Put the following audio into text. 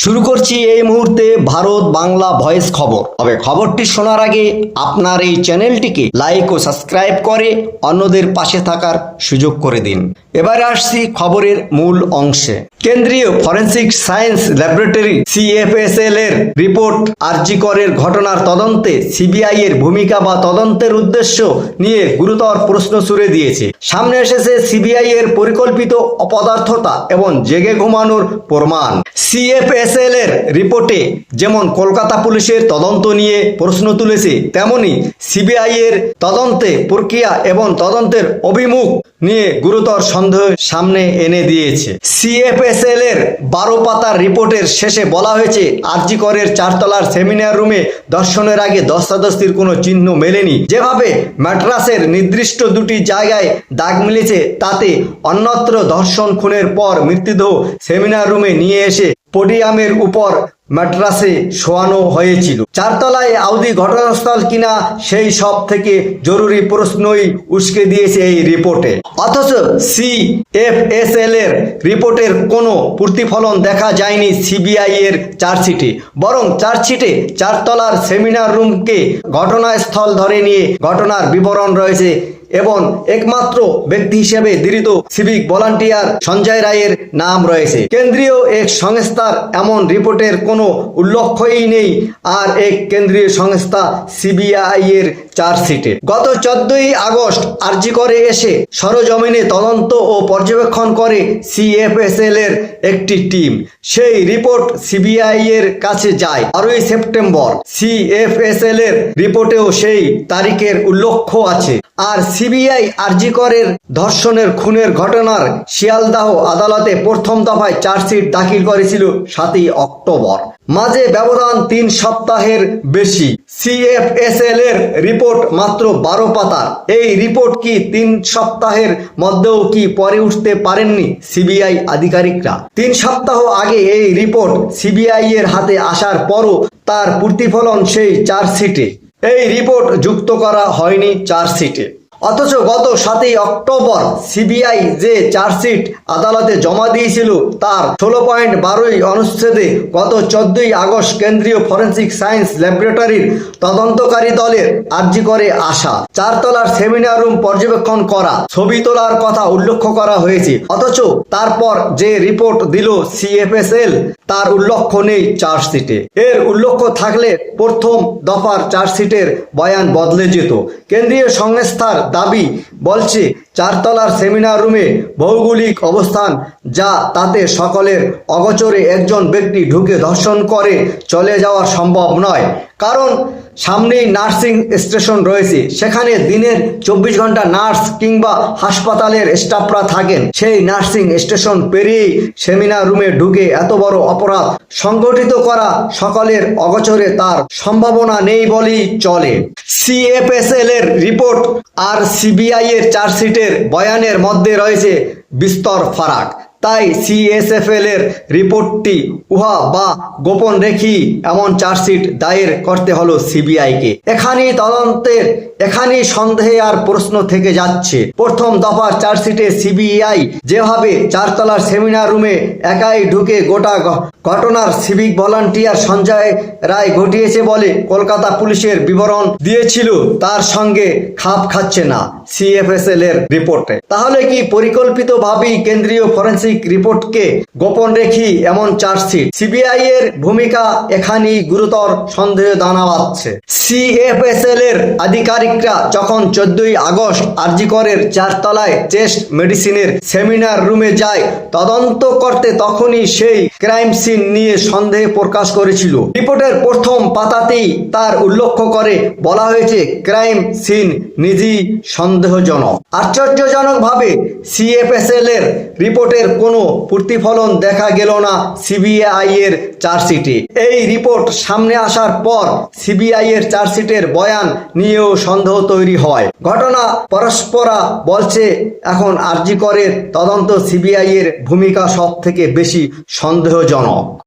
শুরু করছি এই মুহূর্তে ভারত বাংলা ভয়েস খবর। তবে খবরটি শোনার আগে আপনার এই চ্যানেলটিকে লাইক ও সাবস্ক্রাইব করে অন্যদের পাশে থাকার সুযোগ করে দিন। এবারে আসছি খবরের মূল অংশে। কেন্দ্রীয় ফরেন্সিক সায়েন্স ল্যাবরেটরি সিএফএসএল এর রিপোর্ট আরজিকরের ঘটনার তদন্তে সিবিআই এর ভূমিকা বা তদন্তের উদ্দেশ্য নিয়ে গুরুতর প্রশ্ন ছুড়ে দিয়েছে। সামনে এসেছে সিবিআই এর পরিকল্পিত অপদার্থতা এবং জেগে ঘুমানোর প্রমাণ। সিএফএসএল এর রিপোর্টে যেমন কলকাতা পুলিশের তদন্ত নিয়ে প্রশ্ন তুলেছে, তেমনি সিবিআই এর তদন্তে প্রক্রিয়া এবং তদন্তের অভিমুখ নিয়ে গুরুতর সন্দেহ সামনে এনে দিয়েছে। সিএফএসএল এর বারো পাতার রিপোর্টের শেষে বলা হয়েছে আরজি করের চারতলার সেমিনার রুমে দর্শনের আগে দস্তাদস্তির কোনো চিহ্ন মেলেনি। যেভাবে ম্যাট্রাসের নির্দিষ্ট দুটি জায়গায় দাগ মিলেছে, তাতে অন্যত্র ধর্ষণ খুনের পর মৃতদেহ সেমিনার রুমে নিয়ে এসে পোডিয়ামের উপর ম্যাট্রাসে শোয়ানো হয়েছিল। চারতলায় আউদি ঘটনাস্থল কিনা সেই সব থেকে জরুরি প্রশ্নই উস্কে দিয়েছে এই রিপোর্টে। অথচ সি এফ এস এল এর রিপোর্টের কোনো প্রতিফলন দেখা যায়নি সিবিআই এর চার্জশিটে। বরং চার্জশিটে চারতলার সেমিনার রুমকে ঘটনাস্থল ধরে নিয়ে ঘটনার বিবরণ রয়েছে এবং একমাত্র ব্যক্তি হিসেবে ধৃত সিভিক ভলান্টিয়ার সঞ্জয় রায়ের নাম রয়েছে। কেন্দ্রীয় এক সংস্থার এমন রিপোর্টের কোনো উল্লেখই নেই আর এক কেন্দ্রীয় সংস্থা সিবিআই এর চার্জশিটে। গত চোদ্দই আগস্ট আরজি করে এসে সরজমিনে তদন্ত ও পর্যবেক্ষণ করে সিএফএসএল এর একটি টিম। সেই রিপোর্ট সিবিআই এর কাছে যায় বারোই সেপ্টেম্বর। সিএফএসএল এর রিপোর্টেও সেই তারিখের উল্লেখ আছে। আর সিবিআই আরজিকরের ধর্ষণের খুনের ঘটনার শিয়ালদাহ আদালতে প্রথম দফায় চার্জশিট দাখিল করেছিল সাতই অক্টোবর। মাঝে ব্যবধান তিন সপ্তাহের বেশি। সিএফএসএল এর রিপোর্ট মাত্র বারো পাতার এই রিপোর্ট কি তিন সপ্তাহের মধ্যেও কি পরে উঠতে পারেননি সিবিআই আধিকারিকরা? তিন সপ্তাহ আগে এই রিপোর্ট সিবিআই এর হাতে আসার পরও তার প্রতিফলন সেই চার্জশিটে এই রিপোর্ট যুক্ত করা হয়নি চার্জশিটে অথচ গত সাতই অক্টোবর সিবিআই যে চার্জশিট আদালতে জমা দিয়েছিল, তার ষোলো পয়েন্ট বারোই অনুচ্ছেদে গত চোদ্দই আগস্ট কেন্দ্রীয় ফরেন্সিক সায়েন্স ল্যাবরেটরির তদন্তকারী দলের আর্জি করে আসা। চারতলার সেমিনার রুম পর্যবেক্ষণ করা, ছবি তোলার কথা উল্লেখ করা হয়েছে। অথচ তারপর যে রিপোর্ট দিল সিএফএসএল, তার উল্লেখ নেই চার্জশিটে। এর উল্লেখ থাকলে প্রথম দফার চার্জশিটের বয়ান বদলে যেত। কেন্দ্রীয় সংস্থার দাবি বলছে চারতলার সেমিনার রুমে ভৌগোলিক অবস্থান, যা তাতে সকলের অগোচরে একজন ব্যক্তি ঢুকে ধর্ষণ করে চলে যাওয়া সম্ভব নয়। কারণ সামনেই নার্সিং স্টেশন রয়েছে, সেখানে দিনের চব্বিশ ঘণ্টা নার্স কিংবা হাসপাতালের স্টাফরা থাকেন। সেই নার্সিং স্টেশন পেরিয়েই সেমিনার রুমে ঢুকে এত বড় অপরাধ সংগঠিত করা সকলের অগোচরে তার সম্ভাবনা নেই বলেই চলে। সিএফএসএল এর রিপোর্ট আর সিবিআই এর বয়ানের মধ্যে রয়েছে বিস্তর ফারাক। তাই সিএসএফএল এর রিপোর্টটি উহা বা গোপন রেখি এমন চার্জশিট দায়ের করতে হলো সিবিআইকে এখানেই তদন্তের, এখানেই সন্দেহে আর প্রশ্ন থেকে যাচ্ছে। প্রথম দফার চার্জশিটে সিবিআই যেভাবে চারতলার সেমিনার রুমে একাই ঢুকে গোটা ঘটনার সিভিক ভলান্টিয়ার সঞ্জয় রায় ঘটিয়েছে বলে কলকাতা পুলিশের বিবরণ দিয়েছিল, তার সঙ্গে খাপ খাচ্ছে না সিএফএসএল এর রিপোর্টে। তাহলে কি পরিকল্পিতভাবেই কেন্দ্রীয় ফরেন্সিক রিপোর্টকে গোপন রেখি এমন চার্জশিট। সিবিআই এর ভূমিকা এখানেই গুরুতর সন্দেহ দানা বাঁধছে সিএফএসএল এর আধিকারিকরা যখন চোদ্দই আগস্ট আরজিকরের চারতলায় চেস্ট মেডিসিনের সেমিনার রুমে যায়, তদন্ত করতে তখনই সেই ক্রাইম সিন নিয়ে সন্দেহ প্রকাশ করেছিল। রিপোর্টের প্রথম পাতাতেই তার উল্লেখ করে বলা হয়েছে, ক্রাইম সিন নিজেই সন্দেহজনক। আশ্চর্যজনকভাবে সিএফএসএল এর রিপোর্টের কোনো প্রতিফলন দেখা গেল না সিবিআই এর চার্জশিটে। এই রিপোর্ট সামনে আসার পর সিবিআই এর চার্জশিটের বয়ান নিয়েও সন্দেহ তৈরি হয়। ঘটনা পরস্পরা বলছে, এখন আরজি করের তদন্ত সিবিআই এর ভূমিকা সব থেকে বেশি সন্দেহজনক।